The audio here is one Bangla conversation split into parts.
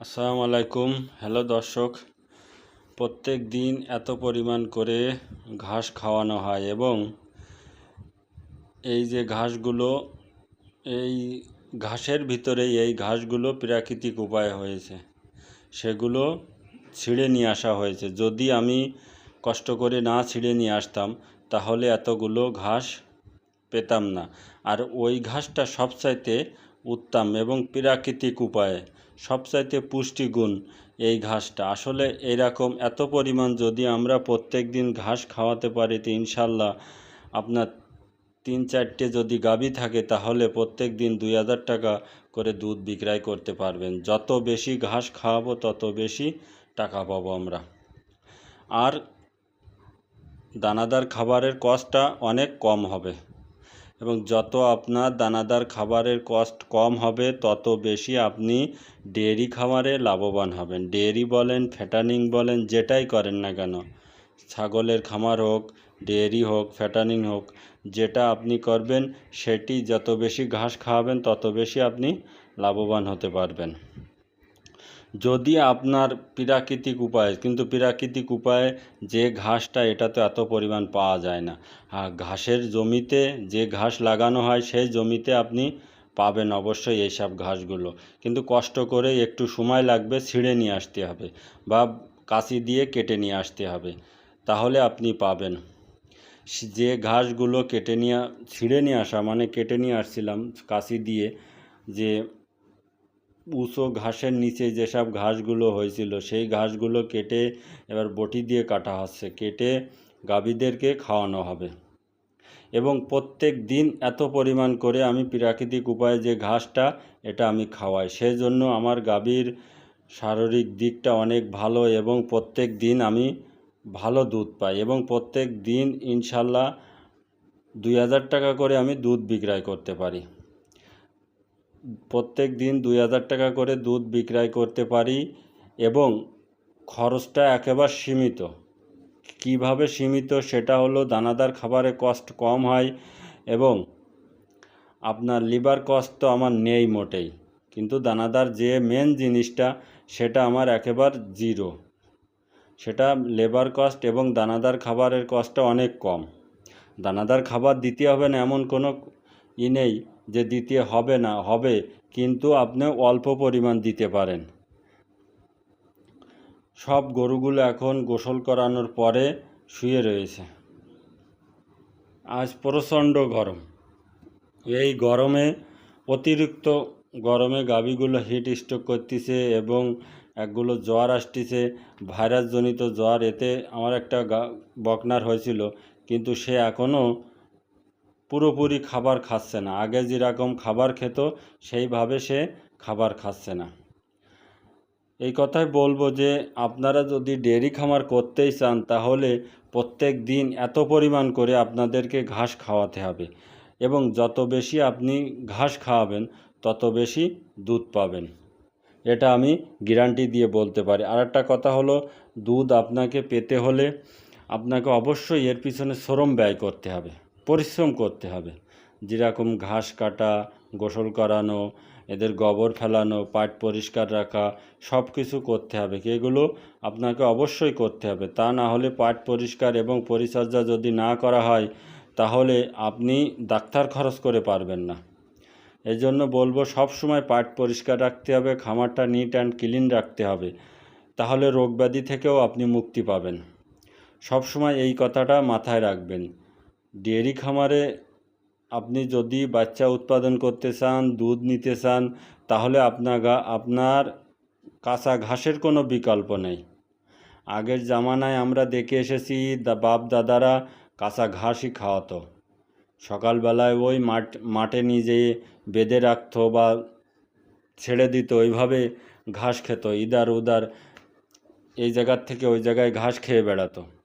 আসসালামু আলাইকুম। হ্যালো দর্শক, প্রত্যেক দিন এত পরিমাণ করে ঘাস খাওয়ানো হয় এবং এই যে ঘাসগুলো, এই ঘাসের ভিতরে এই ঘাসগুলো প্রাকৃতিক উপায় হয়েছে। সেগুলো ছিঁড়ে নিয়ে আসা হয়েছে। যদি আমি কষ্ট করে না ছিঁড়ে নিয়ে আসতাম, তাহলে এতগুলো ঘাস পেতাম না। আর ওই ঘাসটা সবচাইতে উত্তম এবং প্রাকৃতিক উপায়ে। সবচাইতে পুষ্টিগুণ এই ঘাসটা। আসলে এরকম এত পরিমাণ যদি আমরা প্রত্যেক দিন ঘাস খাওয়াতে পারি তো ইনশাল্লাহ আপনার তিন চারটে যদি গাভী থাকে তাহলে প্রত্যেক দিন দুই হাজার টাকা করে দুধ বিক্রয় করতে পারবেন। যত বেশি ঘাস খাওয়াবো তত বেশি টাকা পাবো আমরা। আর দানাদার খাবারের কস্টটা অনেক কম হবে। এবং যত আপনার দানাদার খাবারের কস্ট কম হবে, তত বেশি আপনি ডেয়ারি খামারে লাভবান হবেন। ডেয়ারি বলেন ফ্যাটানিং বলেন, যেটাই করেন না কেন, ছাগলের খামার হোক ডেয়ারি হোক ফ্যাটানিং হোক, যেটা আপনি করবেন, সেটি যত বেশি ঘাস খাওয়াবেন, তত বেশি আপনি লাভবান হতে পারবেন। যদি আপনার প্রাকৃতিক উপায়, কিন্তু প্রাকৃতিক উপায়ে যে ঘাসটা এটা তো এত পরিমাণ পাওয়া যায় না। আর ঘাসের জমিতে যে ঘাস লাগানো হয়, সেই জমিতে আপনি পাবেন অবশ্যই এইসব ঘাসগুলো। কিন্তু কষ্ট করে একটু সময় লাগবে, ছিঁড়ে নিয়ে আসতে হবে বা কাঁচি দিয়ে কেটে নিয়ে আসতে হবে, তাহলে আপনি পাবেন। যে ঘাসগুলো কেটে নিয়ে, ছিঁড়ে নিয়ে আসা মানে কেটে নিয়ে আসছিলাম কাঁচি দিয়ে, যে উঁচু ঘাসের নিচে যেসব ঘাসগুলো হয়েছিল, সেই ঘাসগুলো কেটে এবার বটি দিয়ে কাটা হচ্ছে। কেটে গাভীদেরকে খাওয়ানো হবে। এবং প্রত্যেক দিন এত পরিমাণ করে আমি প্রাকৃতিক উপায়ে যে ঘাসটা, এটা আমি খাওয়াই। সেজন্য আমার গাভীর শারীরিক দিকটা অনেক ভালো এবং প্রত্যেক দিন আমি ভালো দুধ পাই এবং প্রত্যেক দিন ইনশাল্লাহ দুই হাজার টাকা করে আমি দুধ বিক্রয় করতে পারি। প্রত্যেক দিন দুই হাজার টাকা করে দুধ বিক্রয় করতে পারি এবং খরচটা একেবারে সীমিত। কীভাবে সীমিত সেটা হলো দানাদার খাবারের কষ্ট কম হয় এবং আপনার লিভার কস্ট তো আমার নেই মোটেই, কিন্তু দানাদার যে মেন জিনিসটা সেটা আমার একেবারে জিরো সেটা লেবার কস্ট এবং দানাদার খাবারের কস্টটা অনেক কম। দানাদার খাবার দিতে হবে না এমন কোনো ই নেই। যে দিতে হবে না, হবে, কিন্তু আপনি অল্প পরিমাণ দিতে পারেন। সব গরুগুলো এখন গোসল করানোর পরে শুয়ে রয়েছে। আজ প্রচণ্ড গরম। এই গরমে, অতিরিক্ত গরমে গাভীগুলো হিট স্ট্রোক করতেছে এবং একগুলো জ্বর আসতেছে। ভাইরাসজনিত জ্বর, এতে আমার একটা বকনার হয়েছিল, কিন্তু সে এখনও পুরোপুরি খাবার খাচ্ছে না। আগে যেরকম খাবার খেত, সেইভাবে সে খাবার খাচ্ছে না। এই কথাই বলব যে, আপনারা যদি ডেয়ারি খামার করতেই চান, তাহলে প্রত্যেক দিন এত পরিমাণ করে আপনাদেরকে ঘাস খাওয়াতে হবে এবং যত বেশি আপনি ঘাস খাওয়াবেন, তত বেশি দুধ পাবেন। এটা আমি গ্যারান্টি দিয়ে বলতে পারি। আর একটা কথা হলো, দুধ আপনাকে পেতে হলে আপনাকে অবশ্যই এর পিছনে শ্রম ব্যয় করতে হবে। পরিশ্রম করতে হবে। যেরকম ঘাস কাটা, গোসল করানো, এদের গোবর ফেলানো, পাট পরিষ্কার রাখা সব কিছু করতে হবে। এগুলো আপনাকে অবশ্যই করতে হবে। তা না হলে পাট পরিষ্কার এবং পরিচর্যা যদি না করা হয়, তাহলে আপনি ডাক্তার খরচ করে পারবেন না। এই জন্য বলব, সব সময় পাট পরিষ্কার রাখতে হবে, খামারটা নিট অ্যান্ড ক্লিন রাখতে হবে। তাহলে রোগ ব্যাধি থেকেও আপনি মুক্তি পাবেন। সব সময় এই কথাটা মাথায় রাখবেন। ডেয়ারি খামারে আপনি যদি বাচ্চা উৎপাদন করতে চান, দুধ নিতে চান, তাহলে আপনার আপনার কাঁচা ঘাসের কোনো বিকল্প নেই। আগের জামানায় আমরা দেখে এসেছি, দা, বাপ দাদারা কাঁচা ঘাসই খাওয়াতো। সকালবেলায় ওই মাঠ, মাঠে যেয়ে বেঁধে রাখতো বা ছেড়ে দিত ওইভাবে ঘাস খেত, ইদার উদার এই জায়গার থেকে ওই জায়গায় ঘাস খেয়ে বেড়াতো।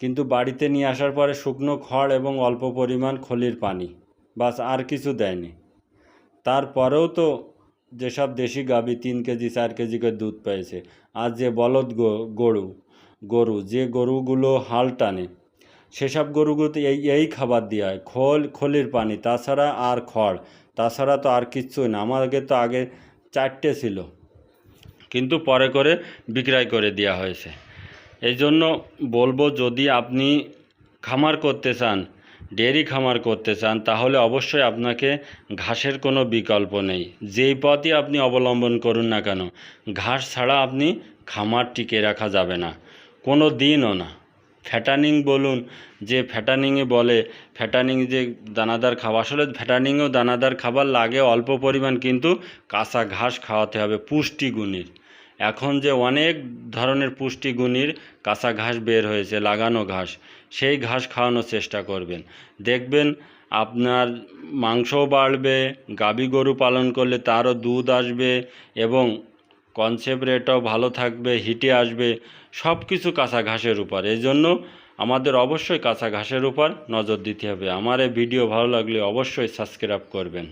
কিন্তু বাড়িতে নিয়ে আসার পরে শুকনো খড় এবং অল্প পরিমাণ খলির পানি। বাস আর কিছু দেয়নি। তারপরেও তো যেসব দেশি গাভী তিন কেজি, চার কেজি করে দুধ পেয়েছে, আর যে বলদ গরু গরু, যে গরুগুলো হাল টানে, সেসব গরুগুলোতে এই এই খাবার দেওয়া হয়, খোল, খলির পানি, তাছাড়া আর খড়, তাছাড়া তো আর কিচ্ছুই না আগে তো আগে চারটে ছিল, কিন্তু পরে করে বিক্রয় করে দেওয়া হয়েছে। এই জন্য বলব যদি আপনি খামার করতে চান, ডেয়ারি খামার করতে চান, তাহলে অবশ্যই আপনাকে ঘাসের কোনো বিকল্প নেই। যেই পথই আপনি অবলম্বন করুন না কেন, ঘাস ছাড়া আপনি খামার টিকে রাখা যাবে না। কোনো দিনও না। ফ্যাটানিং বলুন, যে ফ্যাটানিংয়ে বলে, ফ্যাটানিং যে দানাদার খাবার, আসলে ফ্যাটানিংও দানাদার খাবার লাগে অল্প পরিমাণ, কিন্তু কাঁচা ঘাস খাওয়াতে হবে পুষ্টিগুণীর। এখন যে অনেক ধরনের পুষ্টিগুণীর কাঁচা ঘাস বের হয়েছে, লাগানো ঘাস, সেই ঘাস খাওয়ানোর চেষ্টা করবেন। দেখবেন আপনার মাংসও বাড়বে গাভী গরু পালন করলে তারও দুধ আসবে এবং কনসেপ্ট রেটও ভালো থাকবে হিটে আসবে সব কিছু কাঁচা ঘাসের উপর। এই জন্য আমাদের অবশ্যই কাঁচা ঘাসের উপর নজর দিতে হবে। আমার এই ভিডিও ভালো লাগলে অবশ্যই সাবস্ক্রাইব করবেন।